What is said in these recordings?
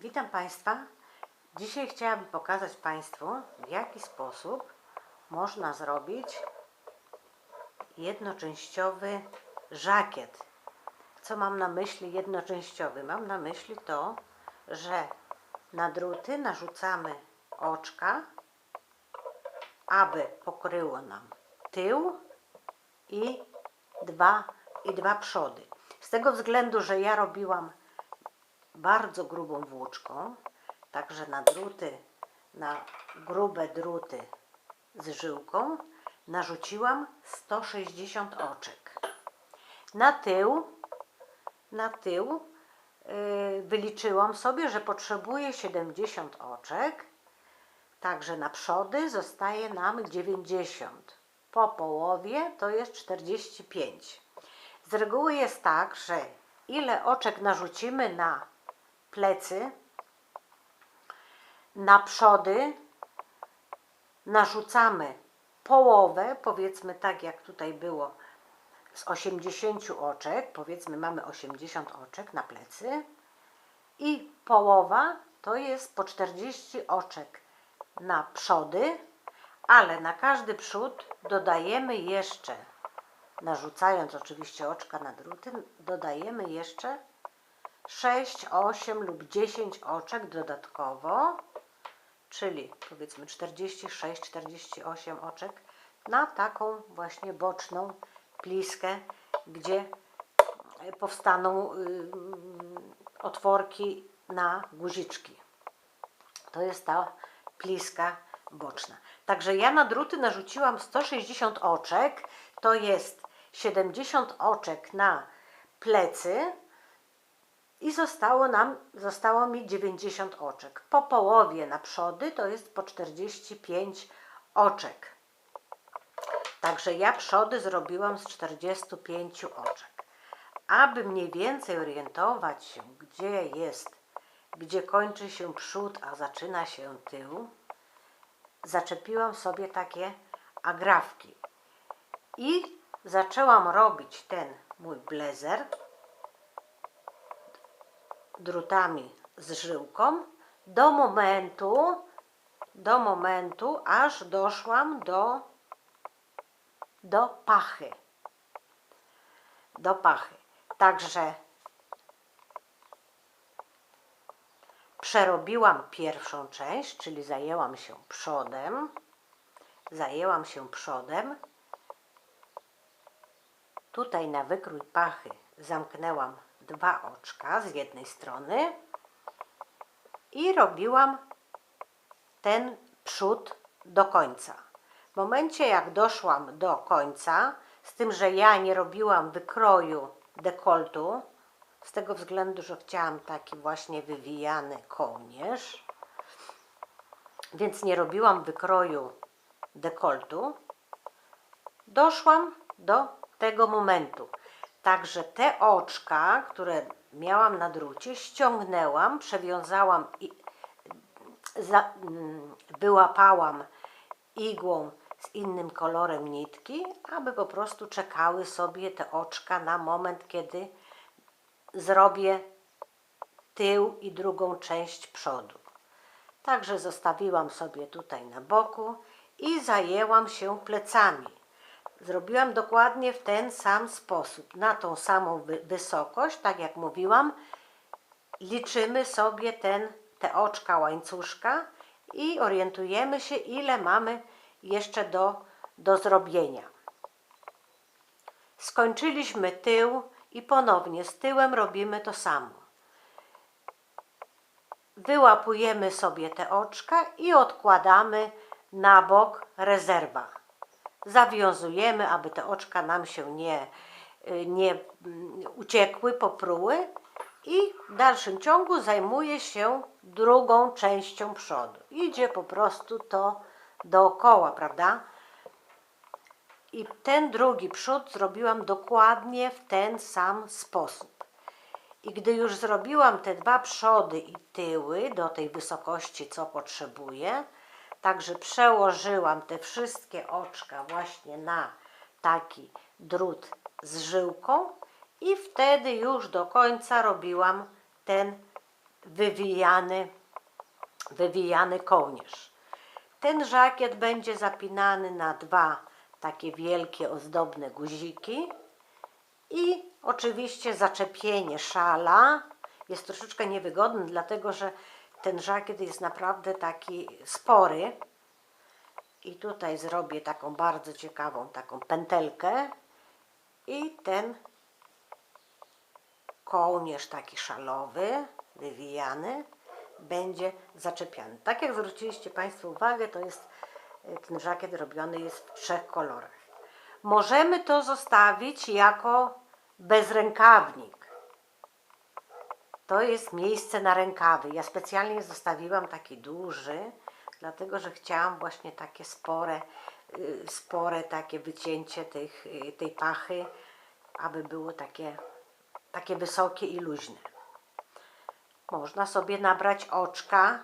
Witam Państwa. Dzisiaj chciałabym pokazać Państwu, w jaki sposób można zrobić jednoczęściowy żakiet. Co mam na myśli jednoczęściowy? Mam na myśli to, że na druty narzucamy oczka, aby pokryło nam tył i dwa, i dwa przody. Z tego względu, że ja robiłam bardzo grubą włóczką, także na druty, na grube druty z żyłką narzuciłam 160 oczek. Na tył, na tył yy, wyliczyłam sobie, że potrzebuję 70 oczek, także na przody zostaje nam 90. Po połowie to jest 45. Z reguły jest tak, że ile oczek narzucimy na plecy, na przody narzucamy połowę, powiedzmy tak jak tutaj było z 80 oczek, powiedzmy mamy 80 oczek na plecy i połowa to jest po 40 oczek na przody, ale na każdy przód dodajemy jeszcze, narzucając oczywiście oczka na druty, dodajemy jeszcze 6, 8 lub 10 oczek dodatkowo, czyli powiedzmy 46, 48 oczek na taką właśnie boczną pliskę, gdzie powstaną y, otworki na guziczki. To jest ta pliska boczna. Także ja na druty narzuciłam 160 oczek, to jest 70 oczek na plecy, i zostało nam, zostało mi 90 oczek. Po połowie na przody to jest po 45 oczek. Także ja przody zrobiłam z 45 oczek. Aby mniej więcej orientować się, gdzie jest, gdzie kończy się przód, a zaczyna się tył, zaczepiłam sobie takie agrafki. I zaczęłam robić ten mój blazer drutami z żyłką do momentu, do momentu, aż doszłam do, do pachy. Do pachy. Także przerobiłam pierwszą część, czyli zajęłam się przodem. Zajęłam się przodem. Tutaj na wykrój pachy zamknęłam dwa oczka z jednej strony i robiłam ten przód do końca. W momencie jak doszłam do końca, z tym, że ja nie robiłam wykroju dekoltu, z tego względu, że chciałam taki właśnie wywijany kołnierz, więc nie robiłam wykroju dekoltu, doszłam do tego momentu. Także te oczka, które miałam na drucie, ściągnęłam, przewiązałam i za, mm, wyłapałam igłą z innym kolorem nitki, aby po prostu czekały sobie te oczka na moment, kiedy zrobię tył i drugą część przodu. Także zostawiłam sobie tutaj na boku i zajęłam się plecami. Zrobiłam dokładnie w ten sam sposób, na tą samą wysokość, tak jak mówiłam. Liczymy sobie ten, te oczka łańcuszka i orientujemy się, ile mamy jeszcze do, do zrobienia. Skończyliśmy tył i ponownie z tyłem robimy to samo. Wyłapujemy sobie te oczka i odkładamy na bok rezerwa zawiązujemy, aby te oczka nam się nie, y, nie mm, uciekły, popruły i w dalszym ciągu zajmuje się drugą częścią przodu. Idzie po prostu to dookoła, prawda? I ten drugi przód zrobiłam dokładnie w ten sam sposób. I gdy już zrobiłam te dwa przody i tyły do tej wysokości, co potrzebuję, Także przełożyłam te wszystkie oczka właśnie na taki drut z żyłką i wtedy już do końca robiłam ten wywijany, wywijany kołnierz. Ten żakiet będzie zapinany na dwa takie wielkie ozdobne guziki i oczywiście zaczepienie szala jest troszeczkę niewygodne, dlatego że ten żakiet jest naprawdę taki spory. I tutaj zrobię taką bardzo ciekawą taką pętelkę i ten kołnierz taki szalowy, wywijany, będzie zaczepiany. Tak jak zwróciliście Państwo uwagę, to jest ten żakiet robiony jest w trzech kolorach. Możemy to zostawić jako bezrękawnik. To jest miejsce na rękawy. Ja specjalnie zostawiłam taki duży, dlatego że chciałam właśnie takie spore, y, spore takie wycięcie tych, y, tej pachy, aby było takie, takie wysokie i luźne. Można sobie nabrać oczka,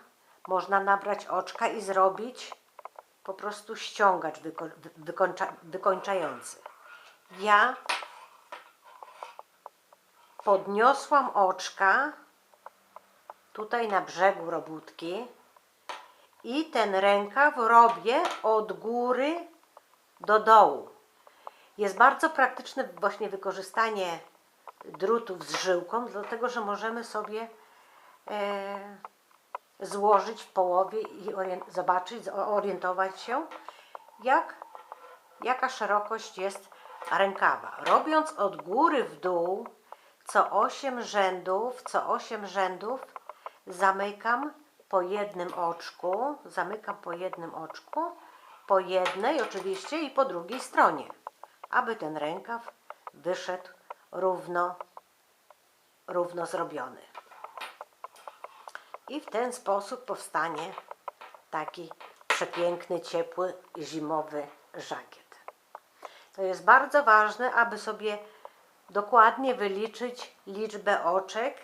można nabrać oczka i zrobić po prostu ściągacz wyko, wy- wykończa, wykończający. Ja podniosłam oczka tutaj na brzegu robótki i ten rękaw robię od góry do dołu. Jest bardzo praktyczne właśnie wykorzystanie drutów z żyłką, dlatego że możemy sobie e, złożyć w połowie i zobaczyć, zorientować się, jak, jaka szerokość jest rękawa. Robiąc od góry w dół, co 8 rzędów, co 8 rzędów zamykam po jednym oczku, zamykam po jednym oczku, po jednej oczywiście i po drugiej stronie, aby ten rękaw wyszedł równo, równo zrobiony. I w ten sposób powstanie taki przepiękny, ciepły, zimowy żakiet. To jest bardzo ważne, aby sobie dokładnie wyliczyć liczbę oczek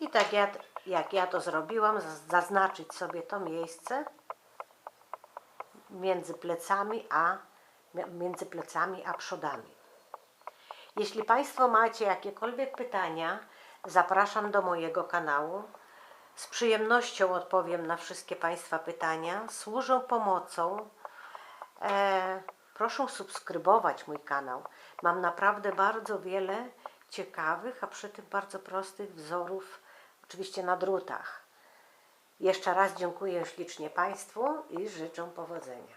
i tak jak, jak ja to zrobiłam, zaz- zaznaczyć sobie to miejsce między plecami a między plecami a przodami. Jeśli Państwo macie jakiekolwiek pytania, zapraszam do mojego kanału. Z przyjemnością odpowiem na wszystkie Państwa pytania. Służę pomocą. E, proszę subskrybować mój kanał. Mam naprawdę bardzo wiele ciekawych, a przy tym bardzo prostych wzorów, oczywiście na drutach. Jeszcze raz dziękuję ślicznie Państwu i życzę powodzenia.